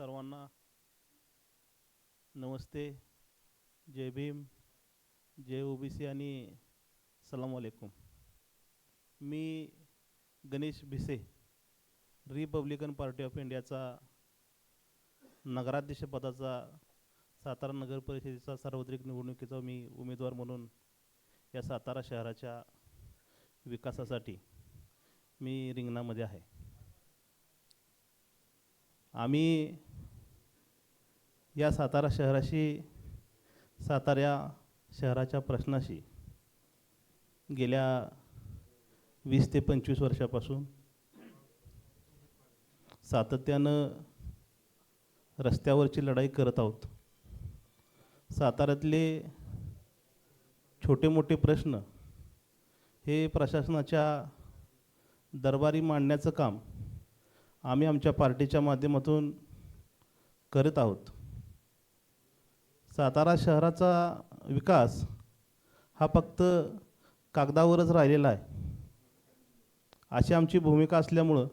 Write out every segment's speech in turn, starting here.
सर्वांना नमस्ते. जय भीम जय ओबीसी आणि सलाम वालेकुम. मी Ganesh Bhise Republican party of इंडियाचा नगराध्यक्षपदाचा सातारा नगर परिषदेचा सार्वत्रिक निवडणुकीचा मी उमेदवार म्हणून या सातारा शहराच्या विकासासाठी मी रिंगणामध्ये आहे. आम्ही या सातारा शहराशी सातारा शहराच्या प्रश्नाशी गेल्या वीस ते पंचवीस वर्षापासून सातत्यानं रस्त्यावरची लढाई करत आहोत. साताऱ्यातले छोटे मोठे प्रश्न हे प्रशासनाच्या दरबारी मांडण्याचं काम आम्ही आमच्या पार्टीच्या माध्यमातून करत आहोत. सातारा शहराचा विकास हा फक्त कागदावरच राहिलेला आहे. अशी आमची भूमिका असल्यामुळं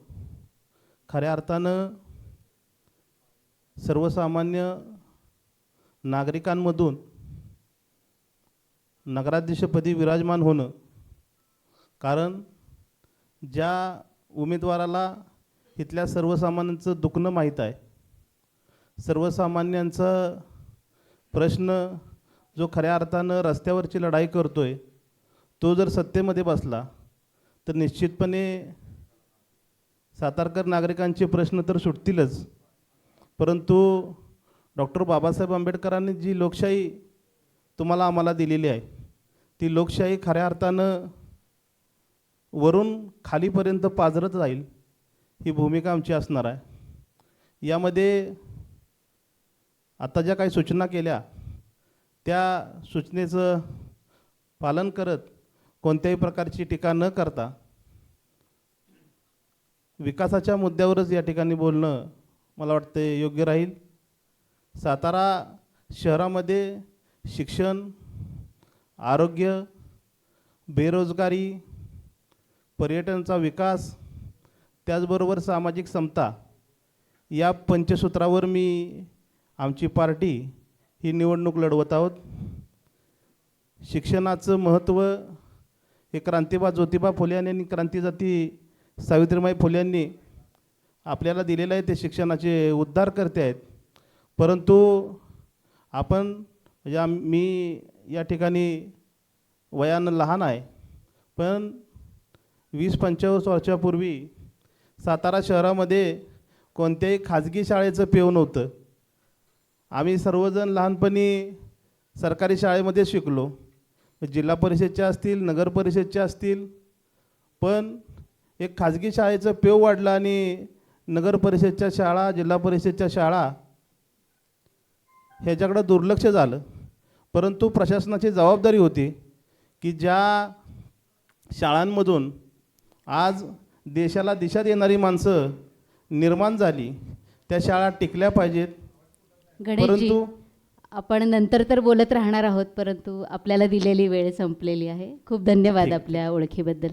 खऱ्या अर्थानं सर्वसामान्य नागरिकांमधून नगराध्यक्षपदी विराजमान होणं कारण ज्या उमेदवाराला इथल्या सर्वसामान्यांचं दुखणं माहीत आहे. सर्वसामान्यांचा प्रश्न जो खऱ्या अर्थानं रस्त्यावरची लढाई करतो आहे तो जर सत्तेमध्ये बसला तर निश्चितपणे सातारकर नागरिकांचे प्रश्न तर सुटतीलच. परंतु डॉक्टर बाबासाहेब आंबेडकरांनी जी लोकशाही तुम्हाला आम्हाला दिलेली आहे ती लोकशाही खऱ्या अर्थानं वरून खालीपर्यंत पाजरत जाईल. ही भूमिका आमची असणार आहे. यामध्ये आता ज्या काही सूचना केल्या त्या सूचनेचं पालन करत कोणत्याही प्रकारची टीका न करता विकासाच्या मुद्द्यावरच या ठिकाणी बोलणं मला वाटतं योग्य राहील. सातारा शहरामध्ये शिक्षण आरोग्य बेरोजगारी पर्यटनचा विकास त्याचबरोबर सामाजिक समता. या पंचसूत्रावर मी आमची पार्टी ही निवडणूक लढवत आहोत. शिक्षणाचं महत्त्व हे क्रांतिबा ज्योतिबा फुले यांनी क्रांतीजाती सावित्रीबाई फुले यांनी आपल्याला दिलेलं आहे. ते शिक्षणाचे उद्धार करते आहेत. परंतु आपण म्हणजे मी या ठिकाणी वयानं लहान आहे. पण वीस पंचवीस वर्षापूर्वी सातारा शहरामध्ये कोणत्याही खाजगी शाळेचं पेव नव्हतं. आम्ही सर्वजण लहानपणी सरकारी शाळेमध्ये शिकलो. जिल्हा परिषदच्या असतील नगर परिषदच्या असतील पण एक खाजगी शाळेचं पेव वाढलं आणि नगर परिषदच्या शाळा जिल्हा परिषदच्या शाळा ह्याच्याकडं दुर्लक्ष झालं. परंतु प्रशासनाची जबाबदारी होती की ज्या शाळांमधून आज देशाला दिशा देणारी माणसं निर्माण झाली. त्या शाळा टिकल्या पाहिजेत. गणेशजी परंतु आपण नंतर तर बोलत राहणार आहोत परंतु आपल्याला दिलेली वेळ संपलेली आहे. खूप धन्यवाद ठीक. आपल्या ओळखीबद्दल.